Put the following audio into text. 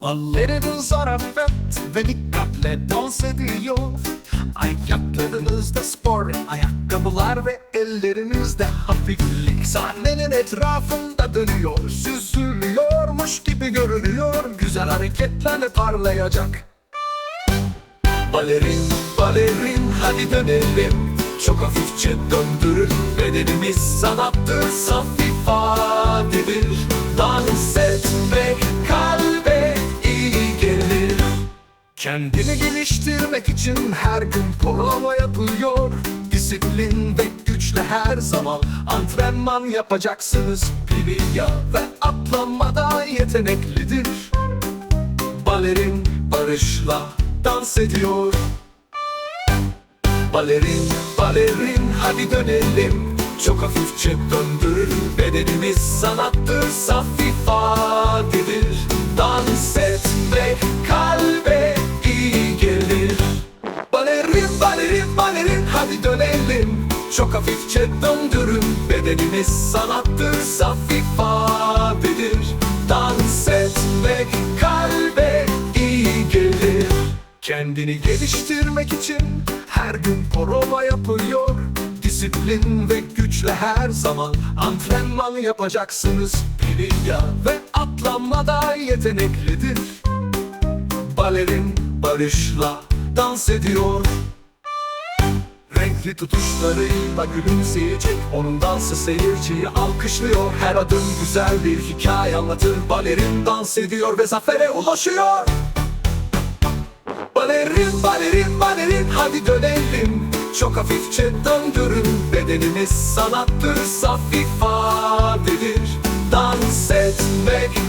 Ballerinin zarafet ve dikkatle dans ediyor. Ayaklarınızda spor ayakkabılar ve ellerinizde hafiflik. Sahnenin etrafında dönüyor Süzülüyormuş gibi görünüyor. Güzel hareketlerle parlayacak. Balerin, balerin hadi dönelim. Çok hafifçe döndürün bedenimiz. Sanattır Saf ifadedir Kendini geliştirmek için her gün prova yapıyor Disiplin ve güçle her zaman antrenman yapacaksınız. Bilya ve atlamada yeteneklidir. Balerin barışla dans ediyor. Balerin, balerin hadi dönelim. Çok hafifçe döndürür bedenimiz sanattır Saf ifadedir Çok hafifçe döndürün bedenimiz sanattır Saf ifadedir. Dans etmek kalbe iyi gelir. Kendini geliştirmek için her gün prova yapıyor. Disiplin ve güçle her zaman antrenman yapacaksınız. Pilya ve atlamada yeteneklidir. Balerin barışla dans ediyor Renkli tutuşlarıyla gülümseyecek Onun dansı seyirciyi alkışlıyor. Her adım güzel bir hikaye anlatır Balerin dans ediyor ve zafere ulaşıyor. Balerin, balerin, balerin hadi dönelim. Çok hafifçe döndürün Bedenimiz sanattır, saf ifadedir. Dans etmek